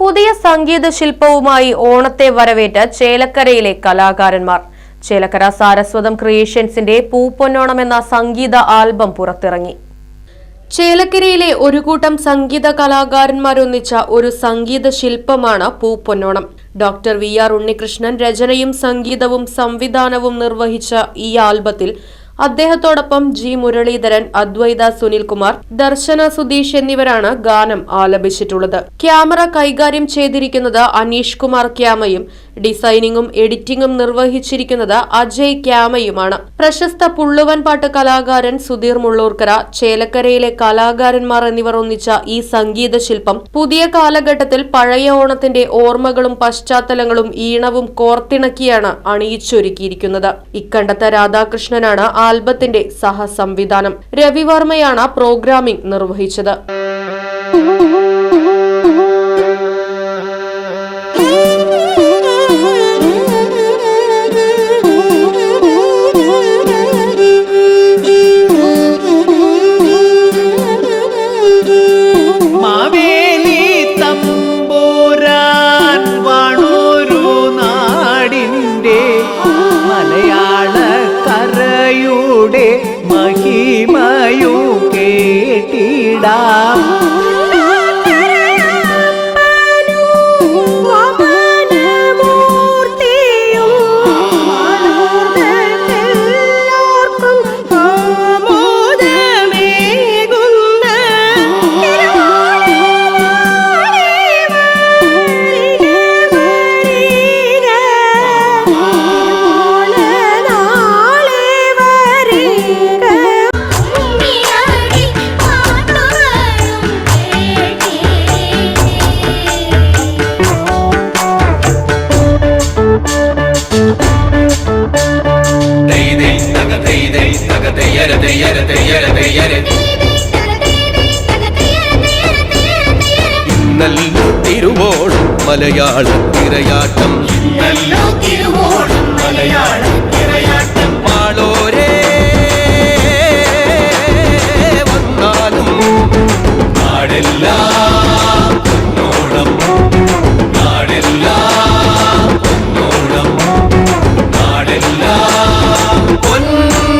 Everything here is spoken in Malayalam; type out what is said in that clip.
പുതിയ സംഗീത ശില്പവുമായി ഓണത്തെ വരവേറ്റ ചേലക്കരയിലെ കലാകാരന്മാർ. ചേലക്കര സാരസ്വതം ക്രിയേഷൻസിന്റെ പൂപ്പൊന്നോണം എന്ന സംഗീത ആൽബം പുറത്തിറങ്ങി. ചേലക്കരയിലെ ഒരു കൂട്ടം സംഗീത കലാകാരന്മാരൊന്നിച്ച ഒരു സംഗീത ശില്പമാണ് Pooponnonam. Doctor V R Unnikrishnan രചനയും സംഗീതവും സംവിധാനവും നിർവഹിച്ച ഈ ആൽബത്തിൽ അദ്ദേഹത്തോടൊപ്പം ജി. മുരളീധരൻ അദ്വൈത സുനിൽകുമാർ ദർശന സുധീഷ് എന്നിവരാണ് ഗാനം ആലപിച്ചിട്ടുള്ളത്. ക്യാമറ കൈകാര്യം ചെയ്തിരിക്കുന്നത് അനീഷ് കുമാർ ക്യാമയും ഡിസൈനിങ്ങും എഡിറ്റിംഗും നിർവഹിച്ചിരിക്കുന്നത് അജയ് ക്യാമയുമാണ്. പ്രശസ്ത പുള്ളുവൻ പാട്ട് കലാകാരൻ സുധീർ മുള്ളൂർക്കര ചേലക്കരയിലെ കലാകാരന്മാർ എന്നിവർ ഒന്നിച്ച ഈ സംഗീത ശില്പം പുതിയ കാലഘട്ടത്തിൽ പഴയ ഓണത്തിന്റെ ഓർമ്മകളും പശ്ചാത്തലങ്ങളും ഈണവും കോർത്തിണക്കിയാണ് അണിയിച്ചൊരുക്കിയിരിക്കുന്നത്. ഇക്കണ്ടത്തെ രാധാകൃഷ്ണനാണ് ആൽബത്തിന്റെ സഹസംവിധാനം രവിവർമ്മയാണ് പ്രോഗ്രാമിംഗ് നിർവഹിച്ചത് കരയുടെ മഹിമയു കേട്ടിടാം. ഇന്നല്ലോ തിരുവോണം മലയാള തിരയാട്ടം ഇന്നല്ലോ തിരുവോണം മലയാള തിരയാട്ടം. മാളോരേ വന്നാലും നാടെല്ലാം പൊന്നോണം നാടെല്ലാം പൊന്നോണം നാടെല്ലാം. പൊന്നോണം